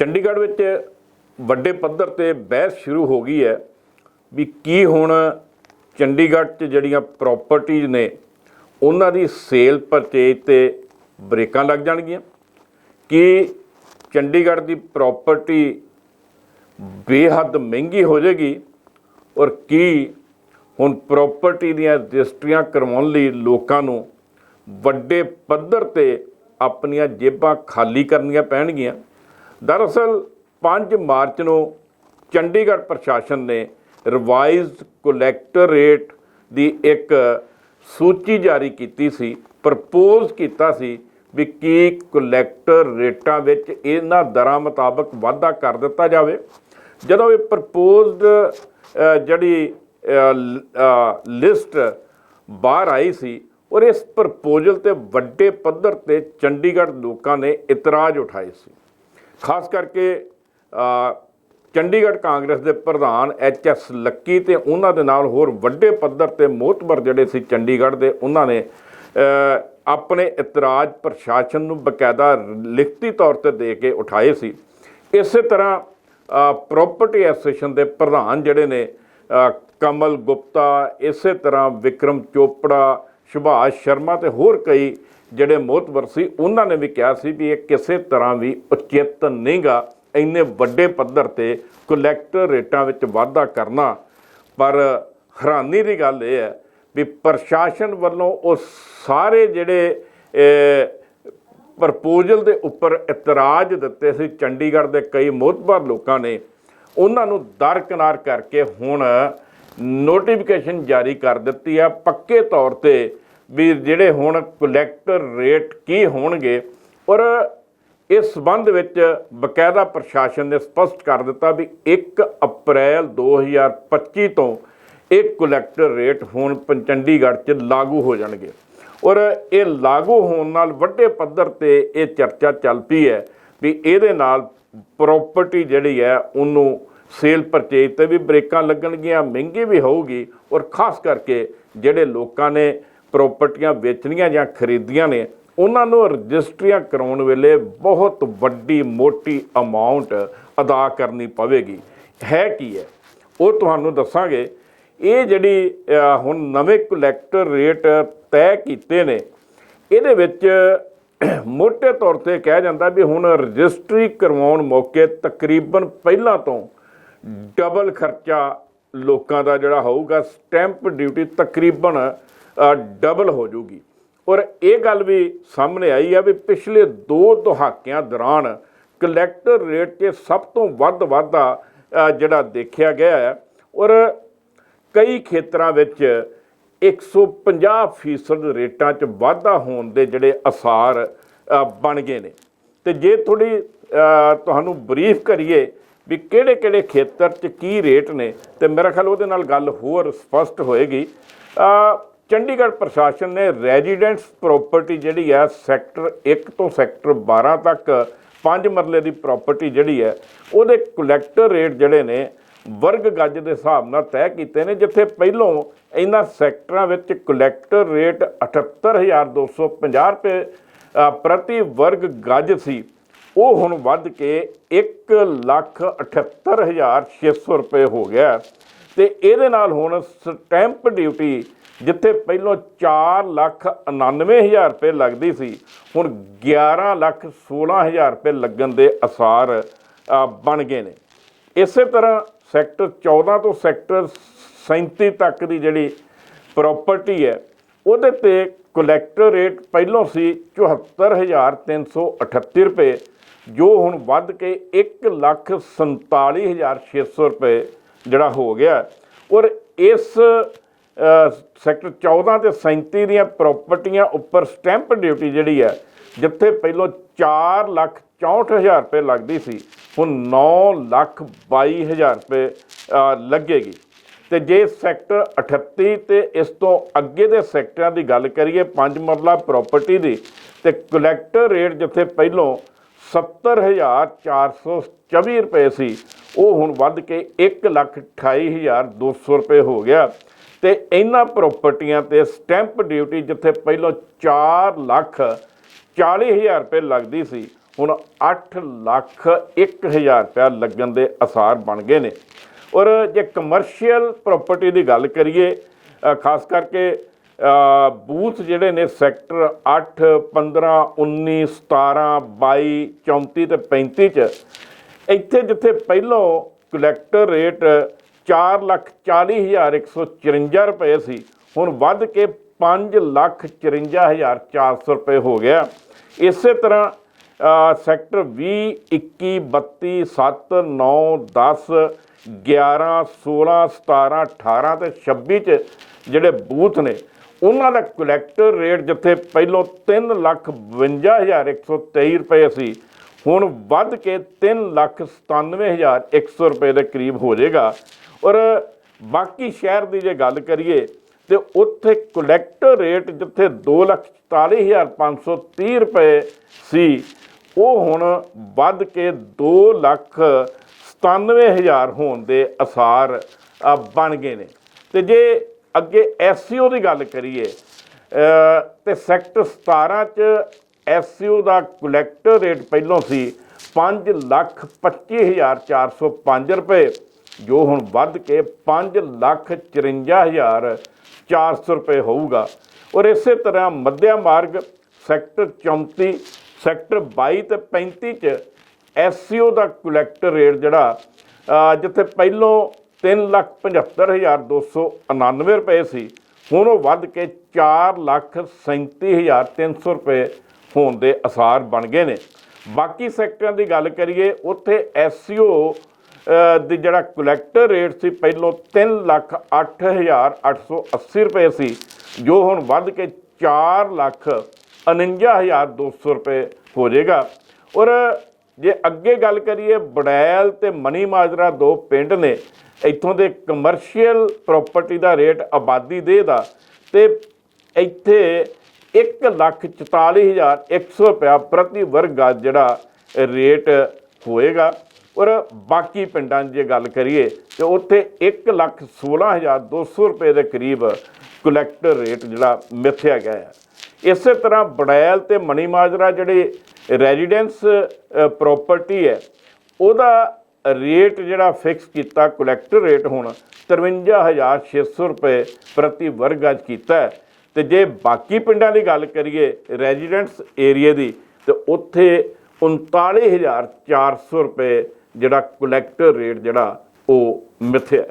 ਚੰਡੀਗੜ੍ਹ ਵਿੱਚ ਵੱਡੇ ਪੱਧਰ ਤੇ ਬਹਿਸ ਸ਼ੁਰੂ ਹੋ ਗਈ ਹੈ ਵੀ ਕੀ ਹੁਣ ਚੰਡੀਗੜ੍ਹ 'ਚ ਜਿਹੜੀਆਂ ਪ੍ਰਾਪਰਟੀਆਂ ਨੇ, ਉਹਨਾਂ ਦੀ ਸੇਲ ਪਰਚੇਜ ਤੇ ਬ੍ਰੇਕਾਂ ਲੱਗ ਜਾਣਗੀਆਂ। ਕਿ ਚੰਡੀਗੜ੍ਹ ਦੀ ਪ੍ਰਾਪਰਟੀ ਬੇਹੱਦ ਮਹਿੰਗੀ ਹੋ ਜਾਏਗੀ ਔਰ ਕੀ ਹੁਣ ਪ੍ਰਾਪਰਟੀ ਦੀਆਂ ਰਜਿਸਟਰੀਆਂ ਕਰਵਾਉਣ ਲਈ ਲੋਕਾਂ ਨੂੰ ਵੱਡੇ ਪੱਧਰ ਤੇ ਆਪਣੀਆਂ ਜੇਬਾਂ ਖਾਲੀ ਕਰਨੀਆਂ ਪੈਣਗੀਆਂ? ਦਰਅਸਲ 5 ਮਾਰਚ ਨੂੰ ਚੰਡੀਗੜ੍ਹ ਪ੍ਰਸ਼ਾਸਨ ਨੇ ਰਿਵਾਈਜ਼ਡ ਕਲੈਕਟਰ ਰੇਟ ਦੀ ਇੱਕ ਸੂਚੀ ਜਾਰੀ ਕੀਤੀ ਸੀ ਪ੍ਰਪੋਜ਼ ਕੀਤਾ ਸੀ ਵੀ ਕੀ ਕਲੈਕਟਰ ਰੇਟਾਂ ਵਿੱਚ ਇਹਨਾਂ ਦਰਾਂ ਮੁਤਾਬਕ ਵਾਧਾ ਕਰ ਦਿੱਤਾ ਜਾਵੇ। ਜਦੋਂ ਇਹ ਪ੍ਰਪੋਜ਼ਡ ਜਿਹੜੀ ਲਿਸਟ ਬਾਹਰ ਆਈ ਸੀ ਔਰ ਇਸ ਪ੍ਰਪੋਜ਼ਲ ਤੇ ਵੱਡੇ ਪੱਧਰ ਤੇ ਚੰਡੀਗੜ੍ਹ ਲੋਕਾਂ ਨੇ ਇਤਰਾਜ਼ ਉਠਾਏ ਸੀ। ਖਾਸ ਕਰਕੇ ਚੰਡੀਗੜ੍ਹ ਕਾਂਗਰਸ ਦੇ ਪ੍ਰਧਾਨ ਐਚ ਐਸ ਲੱਕੀ ਤੇ ਉਹਨਾਂ ਦੇ ਨਾਲ ਹੋਰ ਵੱਡੇ ਪੱਧਰ ਤੇ ਮੋਹਤਬਰ ਜਿਹੜੇ ਸੀ ਚੰਡੀਗੜ੍ਹ ਦੇ, ਉਹਨਾਂ ਨੇ ਆਪਣੇ ਇਤਰਾਜ਼ ਪ੍ਰਸ਼ਾਸਨ ਨੂੰ ਬਕਾਇਦਾ ਲਿਖਤੀ ਤੌਰ ਤੇ ਦੇ ਕੇ ਉਠਾਏ ਸੀ। ਇਸੇ ਤਰ੍ਹਾਂ ਪ੍ਰਾਪਰਟੀ ਐਸੋਸੀਏਸ਼ਨ ਦੇ ਪ੍ਰਧਾਨ ਜਿਹੜੇ ਨੇ ਕਮਲ ਗੁਪਤਾ, ਇਸੇ ਤਰ੍ਹਾਂ ਵਿਕਰਮ ਚੋਪੜਾ ਸੁਭਾਸ਼ ਸ਼ਰਮਾ ਤੇ ਹੋਰ ਕਈ ਜਿਹੜੇ ਮੋਹਤਵਰ ਸੀ, ਉਹਨਾਂ ਨੇ ਵੀ ਕਿਹਾ ਸੀ ਵੀ ਇਹ ਕਿਸੇ ਤਰ੍ਹਾਂ ਵੀ ਉਚਿਤ ਨਹੀਂਗਾ, ਇੰਨੇ ਵੱਡੇ ਪੱਧਰ ਤੇ ਕਲੈਕਟਰ ਰੇਟਾਂ ਵਿੱਚ ਵਾਧਾ ਕਰਨਾ। ਪਰ ਹੈਰਾਨੀ ਦੀ ਗੱਲ ਇਹ ਹੈ ਵੀ ਪ੍ਰਸ਼ਾਸਨ ਵੱਲੋਂ ਉਹ ਸਾਰੇ ਜਿਹੜੇ ਪ੍ਰਪੋਜ਼ਲ ਦੇ ਉੱਪਰ ਇਤਰਾਜ਼ ਦਿੱਤੇ ਸੀ, ਚੰਡੀਗੜ੍ਹ ਦੇ ਕਈ ਮੋਹਤਬਰ ਲੋਕਾਂ ਨੇ, ਉਹਨਾਂ ਨੂੰ ਦਰਕਨਾਰ ਕਰਕੇ ਹੁਣ ਨੋਟੀਫਿਕੇਸ਼ਨ ਜਾਰੀ ਕਰ ਦਿੱਤੀ ਆ। ਪੱਕੇ ਤੌਰ ਤੇ ਵੀ ਜਿਹੜੇ ਹੁਣ ਕਲੈਕਟਰ ਰੇਟ ਕੀ ਹੋਣਗੇ ਔਰ ਇਸ ਸੰਬੰਧ ਵਿੱਚ ਬਕਾਇਦਾ ਪ੍ਰਸ਼ਾਸਨ ਨੇ ਸਪਸ਼ਟ ਕਰ ਦਿੱਤਾ ਵੀ 1 ਅਪ੍ਰੈਲ 2025 ਤੋਂ ਇਹ ਕਲੈਕਟਰ ਰੇਟ ਹੁਣ ਚੰਡੀਗੜ੍ਹ 'ਚ ਲਾਗੂ ਹੋ ਜਾਣਗੇ। ਔਰ ਇਹ ਲਾਗੂ ਹੋਣ ਨਾਲ ਵੱਡੇ ਪੱਧਰ ਤੇ ਇਹ ਚਰਚਾ ਚੱਲ ਪਈ ਹੈ ਵੀ ਇਹਦੇ ਨਾਲ ਪ੍ਰਾਪਰਟੀ ਜਿਹੜੀ ਹੈ ਉਹਨੂੰ ਸੇਲ ਪਰਚੇਜ ਤੇ ਵੀ ਬ੍ਰੇਕਾਂ ਲੱਗਣਗੀਆਂ, ਮਹਿੰਗੀ ਵੀ ਹੋਊਗੀ ਔਰ ਖਾਸ ਕਰਕੇ ਜਿਹੜੇ ਲੋਕਾਂ ਨੇ ਪ੍ਰਾਪਰਟੀਆਂ ਵੇਚਣੀਆਂ ਜਾਂ ਖਰੀਦੀਆਂ ਨੇ, ਉਹਨਾਂ ਨੂੰ ਰਜਿਸਟਰੀਆਂ ਕਰਾਉਣ ਵੇਲੇ ਬਹੁਤ ਵੱਡੀ ਮੋਟੀ ਅਮਾਉਂਟ ਅਦਾ ਕਰਨੀ ਪਵੇਗੀ। ਹੈ ਕੀ ਹੈ? ਉਹ ਤੁਹਾਨੂੰ ਦੱਸਾਂਗੇ। ਇਹ ਜਿਹੜੀ ਹੁਣ ਨਵੇਂ ਕਲੈਕਟਰ ਰੇਟ ਤੈਅ ਕੀਤੇ ਨੇ, ਇਹਦੇ ਵਿੱਚ ਮੋٹے ਤੌਰ ਤੇ ਕਿਹਾ ਜਾਂਦਾ ਵੀ ਹੁਣ ਰਜਿਸਟਰੀ ਕਰਵਾਉਣ ਮੌਕੇ ਤਕਰੀਬਨ ਪਹਿਲਾਂ ਤੋਂ ਡਬਲ ਖਰਚਾ ਲੋਕਾਂ ਦਾ ਜਿਹੜਾ ਹੋਊਗਾ, ਸਟੈਂਪ ਡਿਊਟੀ ਤਕਰੀਬਨ ਡਬਲ ਹੋ ਜਾਊਗੀ। ਔਰ ਇਹ ਗੱਲ ਵੀ ਸਾਹਮਣੇ ਆਈ ਆ ਵੀ ਪਿਛਲੇ ਦੋ ਦਹਾਕਿਆਂ ਦੌਰਾਨ ਕਲੈਕਟਰ ਰੇਟ 'ਤੇ ਸਭ ਤੋਂ ਵੱਧ ਵਾਧਾ ਜਿਹੜਾ ਦੇਖਿਆ ਗਿਆ ਹੈ ਔਰ ਕਈ ਖੇਤਰਾਂ ਵਿੱਚ 150 ਫੀਸਦ ਰੇਟਾਂ 'ਚ ਵਾਧਾ ਹੋਣ ਦੇ ਜਿਹੜੇ ਅਸਾਰ ਬਣ ਗਏ ਨੇ। ਤੇ ਜੇ ਥੋੜੀ ਤੁਹਾਨੂੰ ਬਰੀਫ ਕਰੀਏ ਵੀ ਕਿਹੜੇ ਕਿਹੜੇ ਖੇਤਰ 'ਚ ਕੀ ਰੇਟ ਨੇ ਤੇ ਮੇਰਾ ਖਿਆਲ ਉਹਦੇ ਨਾਲ ਗੱਲ ਹੋਰ ਸਪਸ਼ਟ ਹੋਏਗੀ। ਚੰਡੀਗੜ੍ਹ ਪ੍ਰਸ਼ਾਸਨ ਨੇ ਰੈਜ਼ੀਡੈਂਟਸ ਪ੍ਰਾਪਰਟੀ ਜਿਹੜੀ ਹੈ ਸੈਕਟਰ 1 ਤੋਂ ਸੈਕਟਰ 12 ਤੱਕ ਪੰਜ ਮਰਲੇ ਦੀ ਪ੍ਰਾਪਰਟੀ ਜਿਹੜੀ ਹੈ ਉਹਦੇ ਕਲੈਕਟਰ ਰੇਟ ਜਿਹੜੇ ਨੇ ਵਰਗ ਗੱਜ ਦੇ ਹਿਸਾਬ ਨਾਲ ਤੈਅ ਕੀਤੇ ਨੇ, ਜਿੱਥੇ ਪਹਿਲੋਂ ਇਹਨਾਂ ਸੈਕਟਰਾਂ ਵਿੱਚ ਕਲੈਕਟਰ ਰੇਟ 78250 ਰੁਪਏ ਪ੍ਰਤੀ ਵਰਗ ਗੱਜ ਸੀ। ਉਹ ਹੁਣ ਵੱਧ ਕੇ 178600 ਰੁਪਏ ਹੋ ਗਿਆ ਤੇ ਇਹਦੇ ਨਾਲ ਹੁਣ ਸਟੈਂਪ ਡਿਊਟੀ, ਜਿੱਥੇ ਪਹਿਲਾਂ 499000 ਰੁਪਏ ਲੱਗਦੀ ਸੀ, ਹੁਣ 1116000 ਰੁਪਏ ਲੱਗਣ ਦੇ ਅਸਾਰ ਬਣ ਗਏ ਨੇ। ਇਸੇ ਤਰ੍ਹਾਂ ਸੈਕਟਰ 14 ਤੋਂ ਸੈਕਟਰ 37 ਤੱਕ ਦੀ ਜਿਹੜੀ ਪ੍ਰਾਪਰਟੀ ਹੈ, ਉਹਦੇ ਤੇ ਕਲੈਕਟਰ ਰੇਟ ਪਹਿਲਾਂ ਸੀ 74338 ਰੁਪਏ ਜੋ ਹੁਣ ਵੱਧ ਕੇ 147600 ਰੁਪਏ ਜਿਹੜਾ ਹੋ ਗਿਆ ਔਰ ਇਸ ਸੈਕਟਰ 14 ਤੇ 37 ਦੀਆਂ ਪ੍ਰਾਪਰਟੀਆਂ ਉੱਪਰ ਸਟੈਂਪ ਡਿਊਟੀ ਜਿਹੜੀ ਹੈ, ਜਿੱਥੇ ਪਹਿਲਾਂ 4 ਲੱਖ 64000 ਰੁਪਏ ਲੱਗਦੀ ਸੀ, ਹੁਣ 9 ਲੱਖ 22000 ਰੁਪਏ ਲੱਗੇਗੀ। ਤੇ ਜੇ ਸੈਕਟਰ 38 ਤੇ ਇਸ ਤੋਂ ਅੱਗੇ ਦੇ ਸੈਕਟਰਾਂ ਦੀ ਗੱਲ ਕਰੀਏ, ਪੰਜ ਮਰਲਾ ਪ੍ਰਾਪਰਟੀ ਦੀ, ਤੇ ਕਲੈਕਟਰ ਰੇਟ ਜਿੱਥੇ ਪਹਿਲਾਂ 70424 ਰੁਪਏ ਸੀ। ਉਹ ਹੁਣ ਵੱਧ ਕੇ 128200 ਰੁਪਏ ਹੋ ਗਿਆ। ਤੇ ਇਹਨਾਂ ਪ੍ਰਾਪਰਟੀਆਂ ਤੇ ਸਟੈਂਪ ਡਿਊਟੀ ਜਿੱਥੇ ਪਹਿਲਾਂ 4 ਲੱਖ 40000 ਰੁਪਏ ਲੱਗਦੀ ਸੀ, ਹੁਣ 8 ਲੱਖ 1000 ਰੁਪਇਆ ਲੱਗਣ ਦੇ ਅਸਾਰ ਬਣ ਗਏ ਨੇ। ਔਰ ਜੇ ਕਮਰਸ਼ੀਅਲ ਪ੍ਰਾਪਰਟੀ ਦੀ ਗੱਲ ਕਰੀਏ ਖਾਸ ਕਰਕੇ ਬੂਥ ਜਿਹੜੇ ਨੇ ਸੈਕਟਰ 8 15 19 17 22 34 ਤੇ 35 ਚ, ਇੱਥੇ ਜਿੱਥੇ ਪਹਿਲੋਂ ਕਲੈਕਟਰ ਰੇਟ 440154 ਰੁਪਏ ਸੀ, ਹੁਣ ਵੱਧ ਕੇ 554400 ਰੁਪਏ ਹੋ ਗਿਆ। ਇਸੇ ਤਰ੍ਹਾਂ ਸੈਕਟਰ 20 21 32 7 9 10 11 16 17 18 ਤੇ 26 ਚ ਜਿਹੜੇ ਬੂਥ ਨੇ ਉਹਨਾਂ ਦਾ ਕਲੈਕਟਰ ਰੇਟ ਜਿੱਥੇ ਪਹਿਲੋਂ 352123 ਰੁਪਏ ਸੀ, ਹੁਣ ਵੱਧ ਕੇ 397100 ਰੁਪਏ ਦੇ ਕਰੀਬ ਹੋ ਜਾਏਗਾ। ਔਰ ਬਾਕੀ ਸ਼ਹਿਰ ਦੀ ਜੇ ਗੱਲ ਕਰੀਏ, ਤੇ ਉੱਥੇ ਕਲੈਕਟਰ ਰੇਟ ਜਿੱਥੇ 244530 ਰੁਪਏ ਸੀ, ਉਹ ਹੁਣ ਵੱਧ ਕੇ 297000 ਹੋਣ ਦੇ ਅਸਾਰ ਬਣ ਗਏ ਨੇ। ਤੇ ਜੇ ਅੱਗੇ ਐਸਸੀਓ ਦੀ ਗੱਲ ਕਰੀਏ ਅ, ਤੇ ਸੈਕਟਰ 17 ਚ ਐਸਸੀਓ ਦਾ ਕਲੈਕਟਰ ਰੇਟ ਪਹਿਲੋਂ ਸੀ 525405 ਰੁਪਏ ਜੋ ਹੁਣ ਵੱਧ ਕੇ 554400 ਰੁਪਏ ਹੋਊਗਾ। ਔਰ ਇਸੇ ਤਰ੍ਹਾਂ ਮੱਧਿਆ ਮਾਰਗ ਸੈਕਟਰ 34 ਸੈਕਟਰ 22 ਤੇ 35 ਚ ਐਸਸੀਓ ਦਾ ਕਲੈਕਟਰ ਰੇਟ ਜਿਹੜਾ ਜਿੱਥੇ ਪਹਿਲੋਂ 375299 ਰੁਪਏ ਸੀ। ਹੁਣ ਉਹ ਵੱਧ ਕੇ 437300 ਰੁਪਏ ਹੋਣ ਦੇ ਅਸਾਰ ਬਣ ਗਏ ਨੇ। ਬਾਕੀ ਸੈਕਟਰਾਂ ਦੀ ਗੱਲ ਕਰੀਏ, ਉੱਥੇ ਐਸਸੀਓ ਦੀ ਜਿਹੜਾ ਕਲੈਕਟਰ ਰੇਟ ਸੀ, ਪਹਿਲੋਂ 308880 ਰੁਪਏ ਸੀ, ਜੋ ਹੁਣ ਵੱਧ ਕੇ 449200 ਰੁਪਏ ਹੋ ਜਾਏਗਾ। ਔਰ ਜੇ ਅੱਗੇ ਗੱਲ ਕਰੀਏ, ਬੜੈਲ ਤੇ ਮਨੀ ਮਾਜਰਾ ਦੋ ਪਿੰਡ ਨੇ। ਇੱਥੋਂ ਦੇ ਕਮਰਸ਼ੀਅਲ ਪ੍ਰਾਪਰਟੀ ਦਾ ਰੇਟ ਆਬਾਦੀ ਦੇ ਦਾ ਤੇ ਇੱਥੇ 144100 ਰੁਪਇਆ ਪ੍ਰਤੀ ਵਰਗ ਗਜ ਜਿਹੜਾ ਰੇਟ ਹੋਏਗਾ। ਔਰ ਬਾਕੀ ਪਿੰਡਾਂ 'ਚ ਜੇ ਗੱਲ ਕਰੀਏ, ਤੇ ਉੱਥੇ 116200 ਰੁਪਏ ਦੇ ਕਰੀਬ ਕਲੈਕਟਰ ਰੇਟ ਜਿਹੜਾ ਮਿੱਥਿਆ ਗਿਆ ਹੈ ਇਸੇ ਤਰ੍ਹਾਂ ਬੜੈਲ ਤੇ ਮਣੀ ਮਾਜਰਾ ਜਿਹੜੇ ਰੈਜ਼ੀਡੈਂਸ ਪ੍ਰਾਪਰਟੀ ਹੈ, ਉਹਦਾ ਰੇਟ ਜਿਹੜਾ ਫਿਕਸ ਕੀਤਾ ਕਲੈਕਟਰ ਰੇਟ ਹੁਣ 53600 ਰੁਪਏ ਪ੍ਰਤੀ ਵਰਗ ਗਜ ਕੀਤਾ ਹੈ। ਤੇ ਜੇ ਬਾਕੀ ਪਿੰਡਾਂ ਦੀ ਗੱਲ ਕਰੀਏ ਰੈਜ਼ੀਡੈਂਸ ਏਰੀਆ ਦੀ, ਤੇ ਉੱਥੇ 39400 ਰੁਪਏ ਜਿਹੜਾ ਕਲੈਕਟਰ ਰੇਟ ਜਿਹੜਾ ਉਹ ਮਿੱਥਿਆ